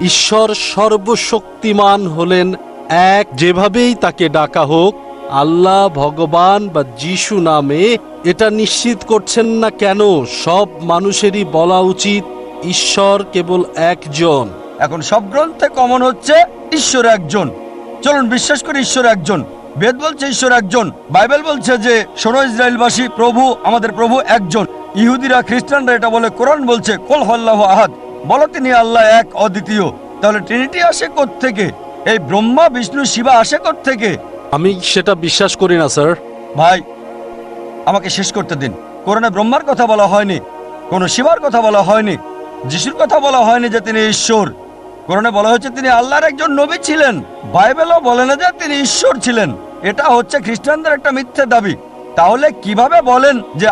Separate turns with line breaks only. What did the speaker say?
ঈশ্বর সর্বশক্তিমান হলেন এক। যেভাবেই তাকে ডাকা হোক, আল্লাহ, ভগবান বা যিশু নামে এটা নিশ্চিত করছেন না কেন? সব মানুষেরই বলা উচিত, ঈশ্বর কেবল একজন।
এখন সব গ্রন্থে কমন হচ্ছে, ঈশ্বর একজন। চলুন বিশ্বাস করি, ঈশ্বর একজন। বেদ বলছে ঈশ্বর একজন। বাইবেল বলছে যে, শোনো ইসরায়েলবাসী, প্রভু আমাদের প্রভু একজন। ইহুদিরা, খ্রিস্টানরা এটা বলে, কোরআন বলছে, কোল হল্লাহ আহাদ। বলো তিনি আল্লাহ এক অদ্বিতীয়। তাহলে ট্রিনিটি আসে থেকে এই ব্রহ্মা বিষ্ণু শিবা আসে থেকে
আমি সেটা বিশ্বাস করি না স্যার।
ভাই আমাকে শেষ করতে দিন। কোরআনে ব্রহ্মার কথা বলা হয়নি কোনো শিবার কথা বলা হয়নি যিশুর কথা বলা হয়নি যে তিনি ঈশ্বর। কোরআনে বলা হয়েছে তিনি আল্লাহর একজন নবী ছিলেন। বাইবেলও বলে না যে তিনি ঈশ্বর ছিলেন। এটা হচ্ছে খ্রিস্টানদের একটা মিথ্যে দাবি। তাহলে কীভাবে বলেন যে